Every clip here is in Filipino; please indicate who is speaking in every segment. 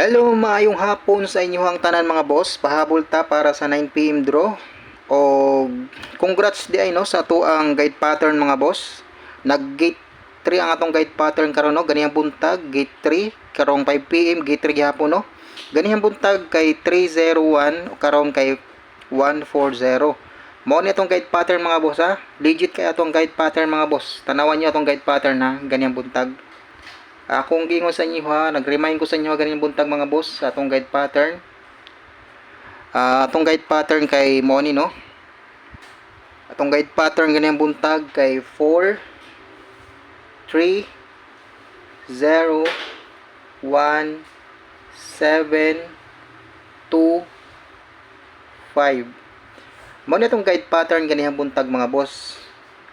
Speaker 1: Hello, maayong hapon sa inyong tanan mga boss. Pahabol ta para sa 9pm draw. O congrats di ay no sa to ang guide pattern mga boss. Nag gate 3 ang atong guide pattern karon no. Ganihang buntag gate 3 karong 5pm gate 3 gihapon no. Ganihang buntag kay 301 karon kay 140. Mao ni atong guide pattern mga boss ha. Legit kay atong guide pattern mga boss. Tanawan niyo atong guide pattern na ganihang buntag. Akong gingon sa inyo ha, nag-remind ko sa inyo ganing buntag mga boss sa atong guide pattern. Ah, atong guide pattern kay Moni no. Atong guide pattern ganyan buntag kay 4 3 0 1 7 2 5 Mao ni atong guide pattern ganihang buntag mga boss.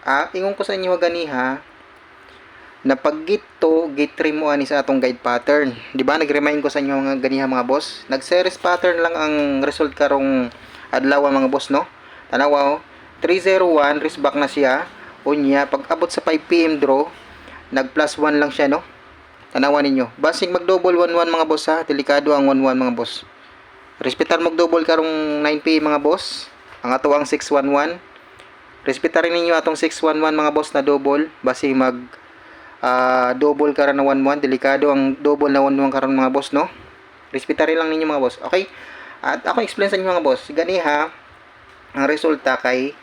Speaker 1: Ah, ingon ko sa inyo ganiha na pag git to, git 3 mo ani sa atong guide pattern. Di ba? Nag-remind ko sa inyo mga ganiha mga boss. Nag-series pattern lang ang result karong adlaw mga boss no. Tanawa oh. 301 risk back na siya. Unya pag abot sa 5 PM draw, nag plus 1 lang siya no. Tanawa ninyo. Basig mag double 11 mga boss ha. Delikado ang 11 mga boss. Respetar mag double karong 9 PM mga boss. Ang ato ang 611. Respetar rin ninyo atong 611 mga boss na double. Basig mag ah double karon na 1-1 delikado ang double na 1-1 karon mga boss no? Respetari lang ninyo mga boss. Okay? At ako explain sa inyo mga boss. Gani ha ang resulta kay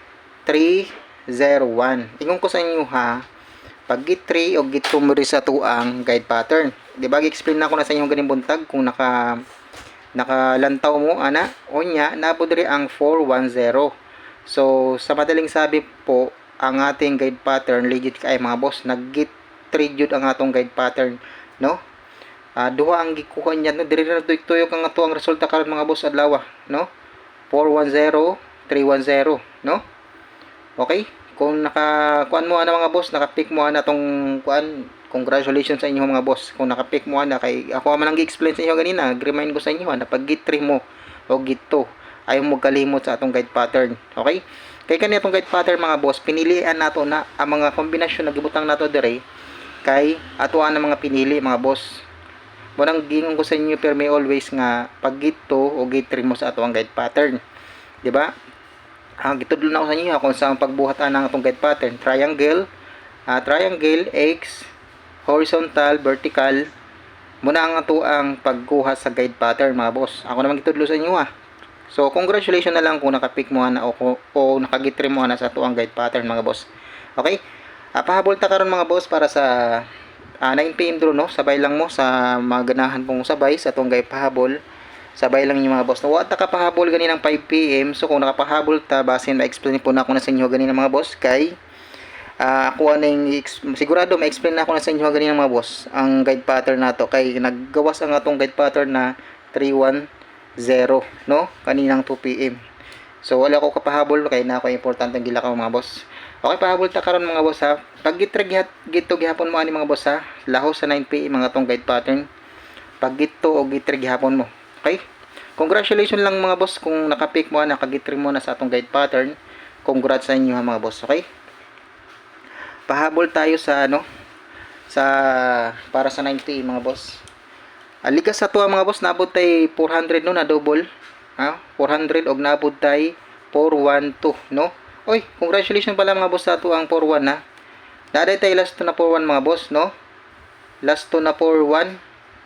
Speaker 1: 301 ingon ko sa inyo ha? Pag git 3 o git 2 mo sa tuang guide pattern. Di ba explain na ko na sa inyo ganing buntag kung naka nakalantaw mo ana? Onya napod rin ang 410 so sa madaling sabi po ang ating guide pattern legit kay mga boss nag 3 jud ang atong guide pattern no? Ah, duha ang gikuha niya no? Diri na tuyok ang ato resulta karon mga boss adlaw no? 410 310 no? Okay? Kung naka kuan mo ana mga boss naka-pick mo ana tong kuan congratulations sa inyo mga boss. Kung naka-pick mo ana kay ako man ang gi-explain sa inyo ganina remind ko sa inyo na pag git 3 mo o git 2 ayaw mo kalimot sa atong guide pattern okay? Kay kani atong guide pattern mga boss pinilian nato na ang mga kombinasyon na gibutang nato dire kay atuan ng mga pinili mga boss Munang gingon ko sa inyo pero may always nga pag gito o gate 3 mo sa ato ang guide pattern. Di ba? Ang gitudlo na ako sa inyo ha, kung saan pagbuhat ang atong guide pattern. Triangle, ah, triangle, X, horizontal, vertical. Muna ang ato ang pagkuha sa guide pattern mga boss. Ako naman gitudlo sa inyo ha. So, congratulations na lang kung nakapick mo na o, o nakagitri mo na sa ato guide pattern mga boss. Okay? Uh, pahabol ta karon mga boss para sa uh, 9 PM draw no? Sabay lang mo sa mga ganahan pong sabay sa tunggay pahabol. Sabay lang yung mga boss. No wa ta kapahabol gani ng 5 PM so kung nakapahabol ta basin ma-explain po na ako na sa inyo gani ng mga boss kay uh, ako aning sigurado ma-explain na ako na sa inyo gani ng mga boss ang guide pattern nato kay naggawas ang atong guide pattern na 310 no? Kaninang 2 PM so wala ko kapahabol kay na ako importante gila ka mga boss Okay, pahabol ta karon mga boss ha. Pag gitrag gito gihapon mo ani mga boss ha. Laho sa 9 PM mga tong guide pattern. Pag gito o gitrag gihapon mo. Okay? Congratulations lang mga boss kung nakapick mo na kagitri mo na sa atong guide pattern. Congrats sa inyo ha mga boss, okay? Pahabol tayo sa ano sa para sa 9 PM mga boss. Aligas sa tuwa mga boss, nabot tay 400 no na double. Ha? 400 og nabot tay 412 no? Oy, congratulations pala mga boss ato ang 4-1 na. Daday tayo last to na 4-1 mga boss, no? Last to na 4-1.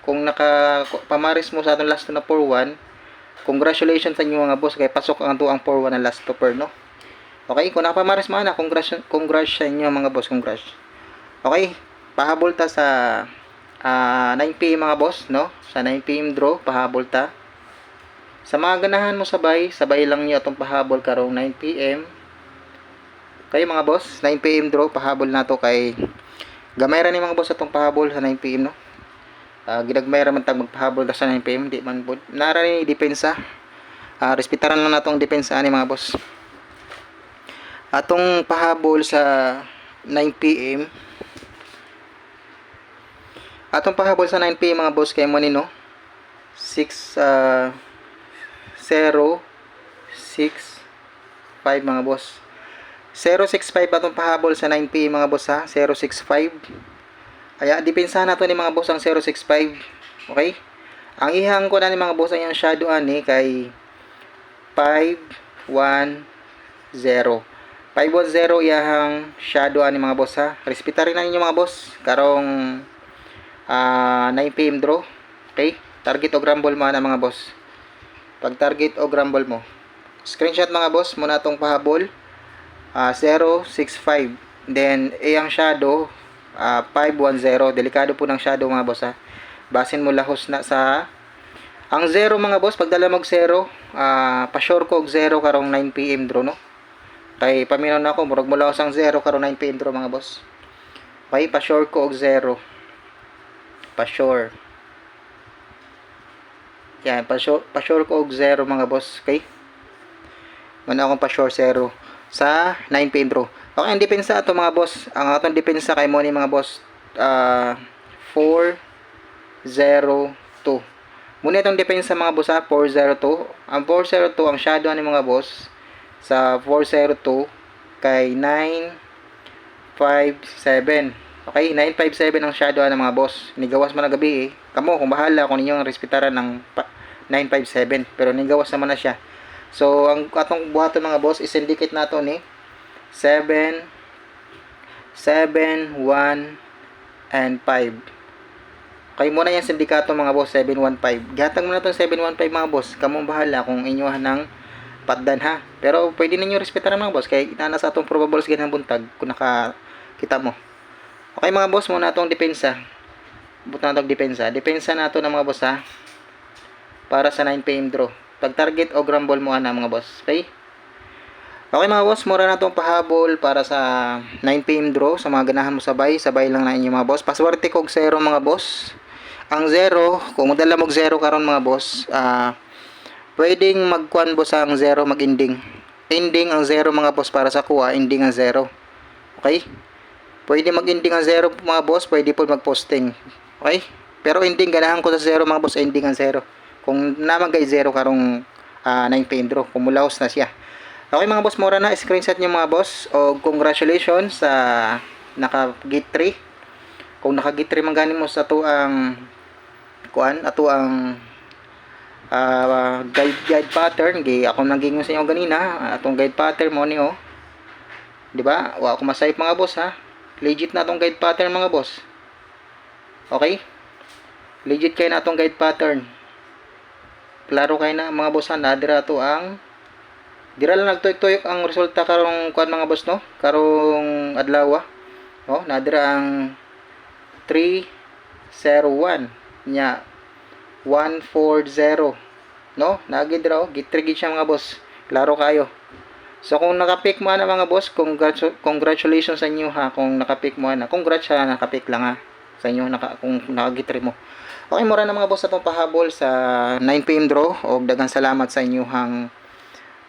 Speaker 1: Kung naka pamaris mo sa atong last to na 4-1, congratulations sa inyo mga boss kay pasok ang ato ang 4-1 na last topper, no? Okay, kung nakapamaris mo na, congrats, congrats sa inyo mga boss, congrats. Okay, pahabol ta sa uh, 9 PM mga boss, no? Sa 9 PM draw, pahabol ta. Sa mga ganahan mo sabay, sabay lang niyo atong pahabol karong 9 PM kayo mga boss 9pm draw pahabol na to kay gamay ni mga boss atong pahabol sa 9pm no? Uh, ginagmay ra man tag magpahabol sa 9pm di man pod nara ni depensa. Uh, respetaran lang natong depensa ani mga boss. Atong pahabol sa 9pm atong pahabol sa 9pm mga boss kay mo ni no 6 uh, 0 6 5 mga boss 065 atong pahabol sa 9P mga boss ha. 065. Kaya depensa nato ni mga boss ang 065. Okay? Ang ihang ko na ni mga boss ang shadow ani kay 510. 510 iyahang shadow ani mga boss ha. Respeta rin na ninyo mga boss. Karong ah 9 PM draw. Okay? Target o grumble mo na mga boss. Pag target o grumble mo. Screenshot mga boss muna tong pahabol. Ah 065. Then iyang shadow ah 510. Delikado po ng shadow mga boss ha. Basin mo lahos na sa ang zero mga boss, pagdala mag zero, ah pa-sure ko og zero karong 9 PM draw no. Kay paminaw na ako, murag mula sang zero karong 9 PM draw mga boss. Okay, pa-sure ko og zero. Pa-sure. Yan, pa-sure, pa-sure ko og zero mga boss, okay? Muna akong pa-sure zero sa 9 PM draw. Okay, ang depensa ato mga boss. Ang atong depensa kay mo ni mga boss, ah 4 0 2. Muna itong depensa mga boss ha, 402. Ang 402, ang shadow ni mga boss sa 402 kay 957. Okay, 957 ang shadow ng mga boss. Nigawas mo na gabi eh. Kamo, kung bahala kung ninyong respetaran ng pa- 957. Pero nigawas naman na siya. So, ang atong buhaton mga boss, is-indicate nato ni 7, 7, 1, and 5. Kayo muna yung sindikato mga boss 715. Gihatag mo na tong 715 mga boss. Kamong bahala kung inyuhan ng patdan ha. Pero pwede ninyo respetaran mga boss kay ina na sa atong probables ganang buntag kung nakakita mo. Okay mga boss muna atong depensa. Buta na depensa. Depensa nato ng mga boss ha. Para sa 9 PM draw. Pag target o grumble mo na mga boss. Okay? Okay mga boss, mura na itong pahabol para sa 9 PM draw. Sa mga ganahan mo sabay, sabay lang na inyo mga boss. Paswerte ko og zero mga boss. Ang zero, kung madala mo og zero karon mga boss, ah pwedeng magkuan boss ang zero mag-ending. Ending ang zero mga boss para sa kuha, ending ang zero. Okay? Pwede mag-ending ang zero mga boss, pwede po mag-posting. Okay? Pero ending ganahan ko sa zero mga boss, ending ang zero. Kung naman kay zero karong ah, 9 PM draw, kumulaos na siya. Okay mga boss, mura na screenshot niyo mga boss o congratulations sa naka gate 3. Kung naka gate 3 man gani mo sa tuang kuan ato ang ah, guide guide pattern gi ako naging sa inyo ganina atong guide pattern mo ni oh. Di ba? Wa ako masayip mga boss ha. Legit na atong guide pattern mga boss. Okay? Legit kay na atong guide pattern. Klaro kay na mga boss ha, nadira to ang Dira lang nagtuyok-tuyok ang resulta karong kuan mga boss no. Karong adlaw. Oh, nadira ang 301 nya 140 no nagid raw gitrigid siya mga boss klaro kayo so kung nakapik mo na mga boss congratu- congratulations sa inyo ha kung nakapik mo na congrats sa nakapik lang ha sa inyo naka, kung nakagitri mo okay mura na mga boss atong pahabol sa 9pm draw og daghang salamat sa inyong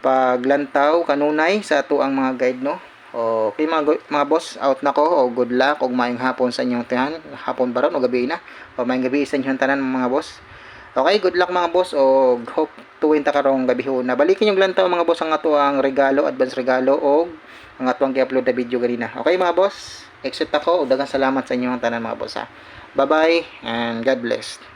Speaker 1: paglantaw kanunay sa ato ang mga guide no Okay mga, mga boss, out na ko o good luck o maayong hapon sa inyong tanan. Hapon ba ron o gabi na? O maayong gabi sa inyong tanan mga boss. Okay, good luck mga boss o hope tuwin ta karong gabi ho. Nabalikin yung lantaw mga boss ang ato ang regalo, advance regalo o ang ato ang gi-upload na video ganina. Okay mga boss, exit ako o dagang salamat sa inyong tanan mga boss ha. Bye-bye and God bless.